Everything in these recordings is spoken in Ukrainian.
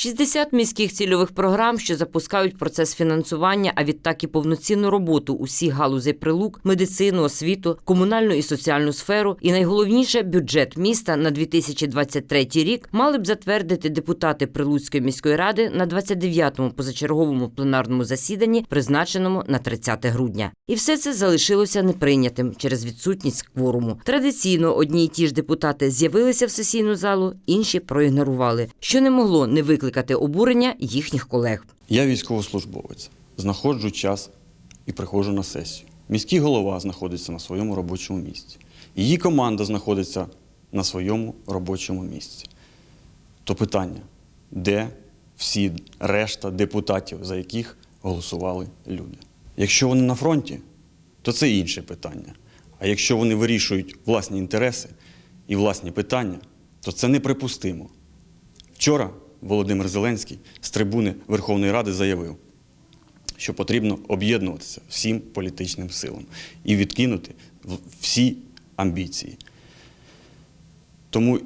60 міських цільових програм, що запускають процес фінансування, а відтак і повноцінну роботу усіх галузей прилук, медицину, освіту, комунальну і соціальну сферу, і найголовніше бюджет міста на 2023 рік мали б затвердити депутати Прилуцької міської ради на 29-му позачерговому пленарному засіданні, призначеному на 30 грудня. І все це залишилося неприйнятим через відсутність кворуму. Традиційно одні й ті ж депутати з'явилися в сесійну залу, інші проігнорували, що не могло не викликати обурення їхніх колег. Я військовослужбовець, знаходжу час і приходжу на сесію. Міський голова знаходиться на своєму робочому місці. Її команда знаходиться на своєму робочому місці. То питання, де всі решта депутатів, за яких голосували люди? Якщо вони на фронті, то це інше питання. А якщо вони вирішують власні інтереси і власні питання, то це неприпустимо. Вчора Володимир Зеленський з трибуни Верховної Ради заявив, що потрібно об'єднуватися всім політичним силам і відкинути всі амбіції. Тому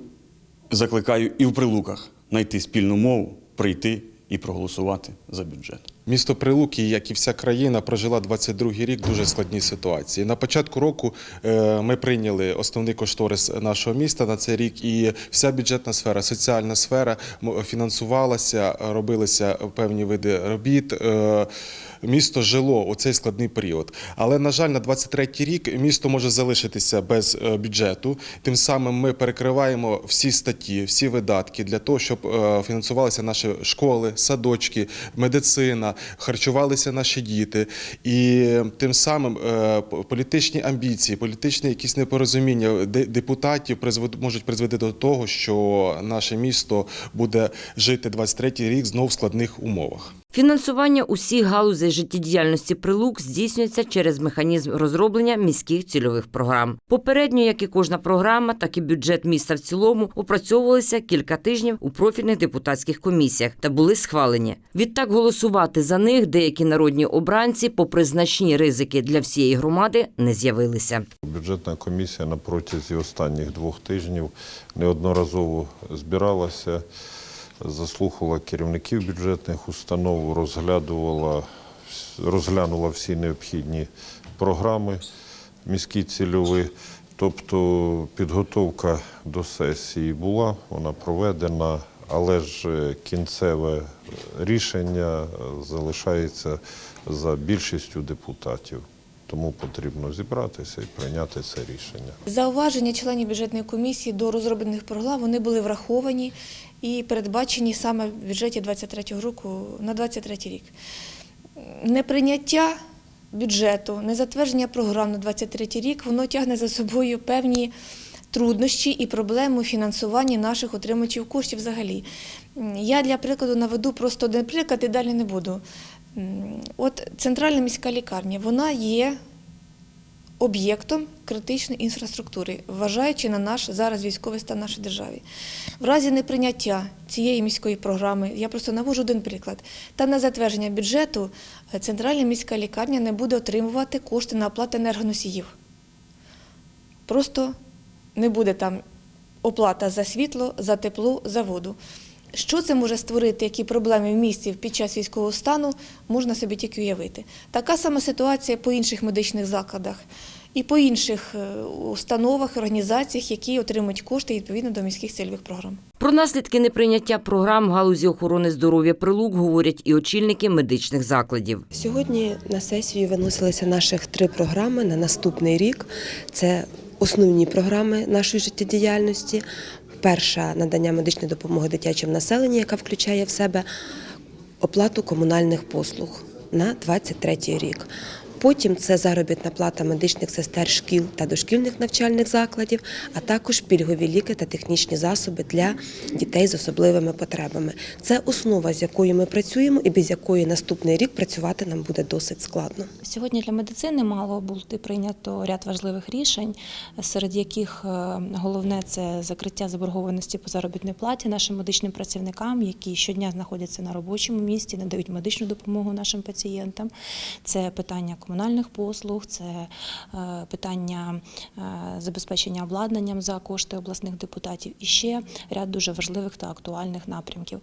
закликаю і в прилуках знайти спільну мову, прийти і проголосувати за бюджет. Місто Прилуки, як і вся країна, прожила 22-й рік дуже складній ситуації. На початку року е, ми прийняли основний кошторис нашого міста на цей рік, і вся бюджетна сфера, соціальна сфера фінансувалася, робилися певні види робіт. Е, Місто жило у цей складний період. Але, на жаль, на 23-й рік місто може залишитися без е, бюджету. Тим самим ми перекриваємо всі статті, всі видатки для того, щоб фінансувалися наші школи, садочки, медицина, харчувалися наші діти. І тим самим е, політичні амбіції, політичні якісь непорозуміння депутатів можуть призвести до того, що наше місто буде жити 23-й рік знов в складних умовах. Фінансування усіх галузей життєдіяльності прилук здійснюється через механізм розроблення міських цільових програм. Попередньо, як і кожна програма, так і бюджет міста в цілому опрацьовувалися кілька тижнів у профільних депутатських комісіях та були схвалені. Відтак голосувати за них деякі народні обранці, попри значні ризики для всієї громади, не з'явилися. Бюджетна комісія на протязі останніх двох тижнів неодноразово збиралася, заслухала керівників бюджетних установ, розглядувала, розглянула всі необхідні програми міські цільові. Тобто підготовка до сесії була, вона проведена, але ж е, кінцеве рішення е, залишається за більшістю депутатів. Тому потрібно зібратися і прийняти це рішення. Зауваження членів бюджетної комісії до розроблених програм вони були враховані і передбачені саме в бюджеті 23 року на 23 рік. Неприйняття бюджету, незатвердження програм на 23 рік, воно тягне за собою певні труднощі і проблеми у фінансуванні наших отримувачів коштів взагалі. Я для прикладу наведу просто один приклад і далі не буду. От центральна міська лікарня, вона є об'єктом критичної інфраструктури, вважаючи на наш зараз військовий стан нашої держави. В разі неприйняття цієї міської програми, я просто навожу один приклад, та на затвердження бюджету е, центральна міська лікарня не буде отримувати кошти на оплату енергоносіїв. Просто не буде там оплата за світло, за тепло, за воду. Що це може створити, які проблеми в місті під час військового стану, можна собі тільки уявити. Така сама ситуація по інших медичних закладах і по інших е, установах, організаціях, які отримують кошти відповідно до міських цільових програм. Про наслідки неприйняття програм в галузі охорони здоров'я прилук говорять і очільники медичних закладів. Сьогодні на сесію виносилися наших три програми на наступний рік. Це основні програми нашої життєдіяльності. Перша надання медичної допомоги дитячому населенню, яка включає в себе оплату комунальних послуг на 23 рік. Потім це заробітна плата медичних сестер шкіл та дошкільних навчальних закладів, а також пільгові ліки та технічні засоби для дітей з особливими потребами. Це основа, з якою ми працюємо, і без якої наступний рік працювати нам буде досить складно. Сьогодні для медицини мало бути прийнято ряд важливих рішень, серед яких е, головне це закриття заборгованості по заробітній платі нашим медичним працівникам, які щодня знаходяться на робочому місці, надають медичну допомогу нашим пацієнтам. Це питання комунальних комунальних послуг, це е, питання е, забезпечення обладнанням за кошти обласних депутатів і ще ряд дуже важливих та актуальних напрямків.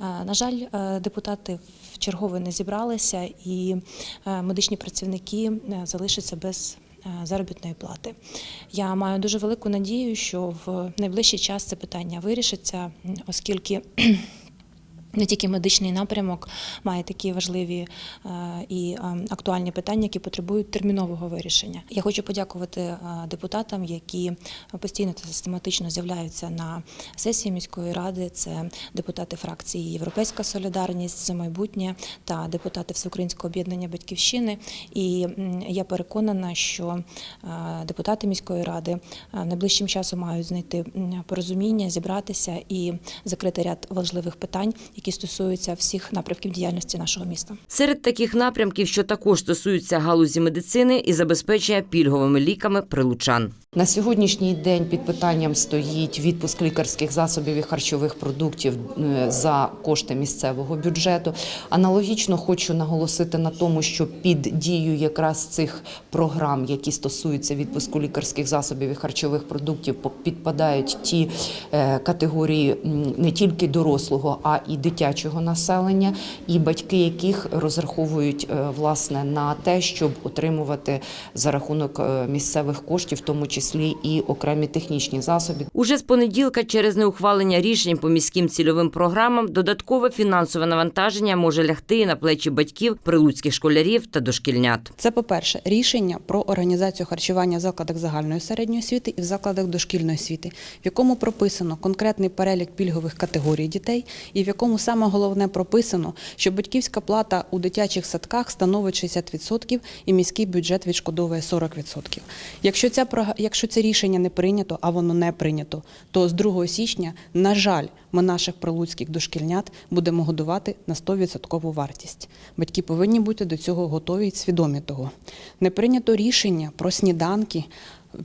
Е, На жаль, депутати в чергове не зібралися, і медичні працівники залишаться без заробітної плати. Я маю дуже велику надію, що в найближчий час це питання вирішиться, оскільки. Не тільки медичний напрямок має такі важливі е, і е, актуальні питання, які потребують термінового вирішення. Я хочу подякувати е, депутатам, які постійно та систематично з'являються на сесії міської ради. Це депутати фракції Європейська Солідарність за майбутнє та депутати Всеукраїнського об'єднання Батьківщини. І я переконана, що депутати міської ради найближчим часом мають знайти порозуміння, зібратися і закрити ряд важливих питань, які стосуються всіх напрямків діяльності нашого міста. Серед таких напрямків, що також стосуються галузі медицини і забезпечення пільговими ліками прилучан. На сьогоднішній день під питанням стоїть відпуск лікарських засобів і харчових продуктів е, за кошти місцевого бюджету. Аналогічно хочу наголосити на тому, що під дію якраз цих програм, які стосуються відпуску лікарських засобів і харчових продуктів, підпадають ті е, категорії не тільки дорослого, а і дитячого населення, і батьки яких розраховують е, власне на те, щоб отримувати за рахунок е, місцевих коштів, в тому числі і окремі технічні засоби. Уже з понеділка через неухвалення рішень по міським цільовим програмам додаткове фінансове навантаження може лягти і на плечі батьків, прилуцьких школярів та дошкільнят. Це, по-перше, рішення про організацію харчування в закладах загальної середньої освіти і в закладах дошкільної освіти, в якому прописано конкретний перелік пільгових категорій дітей, і в якому саме головне прописано, що батьківська плата у дитячих садках становить 60% і міський бюджет відшкодовує 40%. Якщо ця якщо це рішення не прийнято, а воно не прийнято, то з 2 січня, на жаль, ми наших прилуцьких дошкільнят будемо годувати на 100% вартість. Батьки повинні бути до цього готові і свідомі того. Не прийнято рішення про сніданки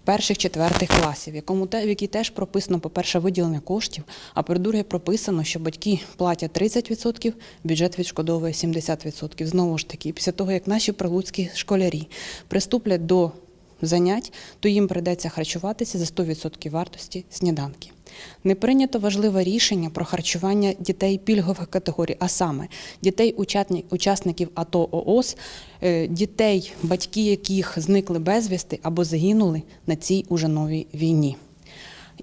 перших четвертих класів, в якому в якій теж прописано, по-перше, виділення коштів, а по-друге, прописано, що батьки платять 30%, бюджет відшкодовує 70%. Знову ж таки, після того, як наші прилуцькі школярі приступлять до занять, то їм прийдеться харчуватися за 100% вартості сніданки. Не прийнято важливе рішення про харчування дітей пільгових категорій, а саме дітей учасників АТО ООС, е, дітей, батьки яких зникли безвісти або загинули на цій уже новій війні.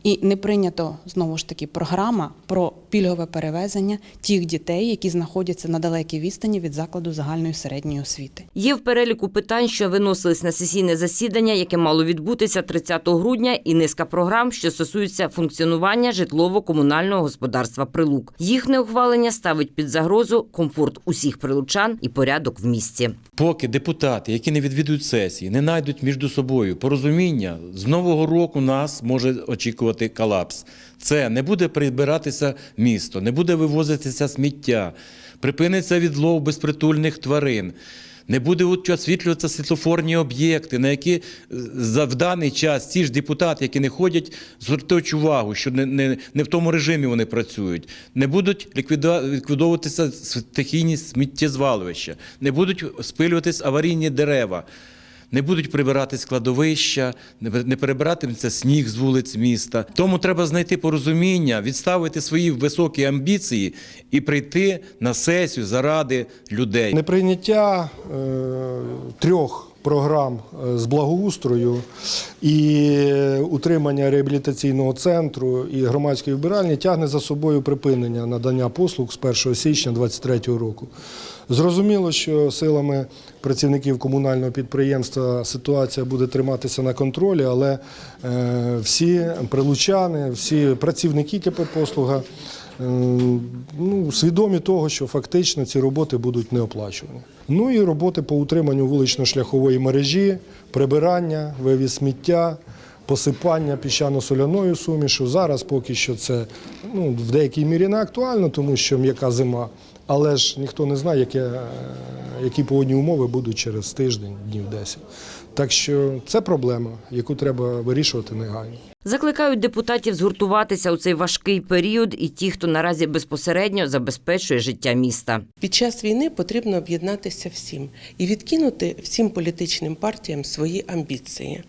І не прийнято знову ж таки програма про пільгове перевезення тих дітей, які знаходяться на далекій відстані від закладу загальної середньої освіти. Є в переліку питань, що виносились на сесійне засідання, яке мало відбутися 30 грудня, і низка програм, що стосуються функціонування житлово-комунального господарства Прилук. Їх неухвалення ставить під загрозу комфорт усіх прилучан і порядок в місті. Поки депутати, які не відвідують сесії, не знайдуть між собою порозуміння, з нового року нас може очікувати колапс. Це не буде прибиратися місто, не буде вивозитися сміття, припиниться відлов безпритульних тварин. Не буде освітлюватися світлофорні об'єкти, на які е, в даний час ці ж депутати, які не ходять, звертають увагу, що не, не, не в тому режимі вони працюють. Не будуть ліквідовуватися стихійні сміттєзвалища, не будуть спилюватись аварійні дерева. Не будуть прибирати складовища, не перебиратиметься сніг з вулиць міста. Тому треба знайти порозуміння, відставити свої високі амбіції і прийти на сесію заради людей. Неприйняття е, трьох програм е, з благоустрою і утримання реабілітаційного центру і громадської вбиральні тягне за собою припинення надання послуг з 1 січня 2023 року. Зрозуміло, що силами працівників комунального підприємства ситуація буде триматися на контролі, але е, всі прилучани, всі працівники КП послуга е, ну, свідомі того, що фактично ці роботи будуть неоплачувані. Ну і роботи по утриманню вулично-шляхової мережі, прибирання, вивіз сміття. Посипання піщано-соляною сумішу. Зараз поки що це ну, в деякій мірі не актуально, тому що м'яка зима. Але ж ніхто не знає, яке, е, які погодні умови будуть через тиждень, днів 10. Так що це проблема, яку треба вирішувати негайно. Закликають депутатів згуртуватися у цей важкий період і ті, хто наразі безпосередньо забезпечує життя міста. Під час війни потрібно об'єднатися всім і відкинути всім політичним партіям свої амбіції.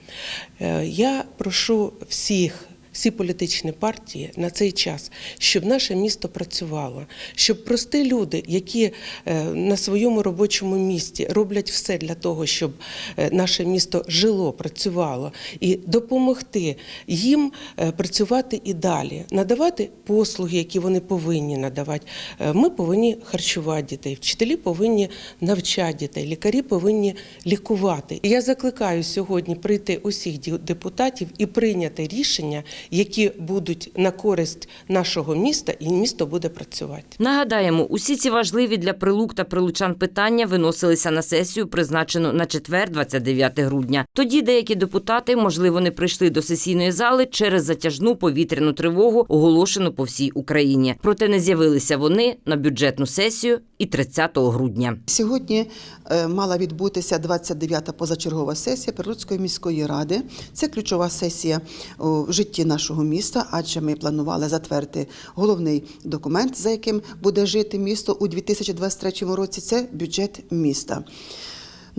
Е, Я прошу всіх. Всі політичні партії на цей час, щоб наше місто працювало, щоб прості люди, які е, на своєму робочому місці роблять все для того, щоб е, наше місто жило, працювало, і допомогти їм е, працювати і далі, надавати послуги, які вони повинні надавати. Ми повинні харчувати дітей, вчителі повинні навчати дітей, лікарі повинні лікувати. Я закликаю сьогодні прийти усіх депутатів і прийняти рішення, які будуть на користь нашого міста, і місто буде працювати. Нагадаємо, усі ці важливі для прилук та прилучан питання виносилися на сесію, призначену на четвер, 29 грудня. Тоді деякі депутати, можливо, не прийшли до сесійної зали через затяжну повітряну тривогу, оголошену по всій Україні. Проте не з'явилися вони на бюджетну сесію і 30 грудня. Сьогодні е, мала відбутися 29-та позачергова сесія Прилуцької міської ради. Це ключова сесія о, в житті нашого міста, адже ми планували затвердити головний документ, за яким буде жити місто у 2023 році. Це бюджет міста.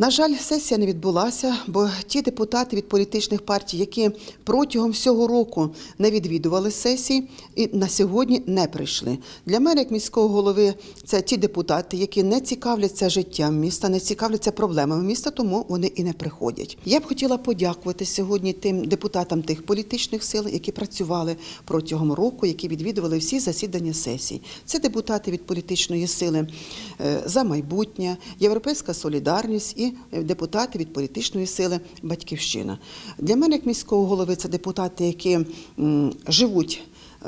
На жаль, сесія не відбулася, бо ті депутати від політичних партій, які протягом всього року не відвідували сесії, і на сьогодні не прийшли. Для мене, як міського голови, це ті депутати, які не цікавляться життям міста, не цікавляться проблемами міста, тому вони і не приходять. Я б хотіла подякувати сьогодні тим депутатам тих політичних сил, які працювали протягом року, які відвідували всі засідання сесій. Це депутати від політичної сили е, за майбутнє, Європейська солідарність і е, депутати від політичної сили Батьківщина. Для мене, як міського голови, це депутати, які живуть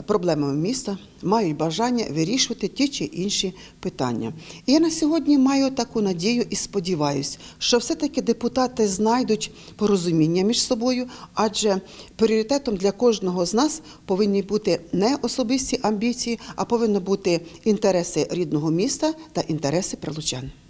проблемами міста, мають бажання вирішувати ті чи інші питання. І я на сьогодні маю таку надію і сподіваюся, що все-таки депутати знайдуть порозуміння між собою, адже пріоритетом для кожного з нас повинні бути не особисті амбіції, а повинні бути інтереси рідного міста та інтереси прилучан.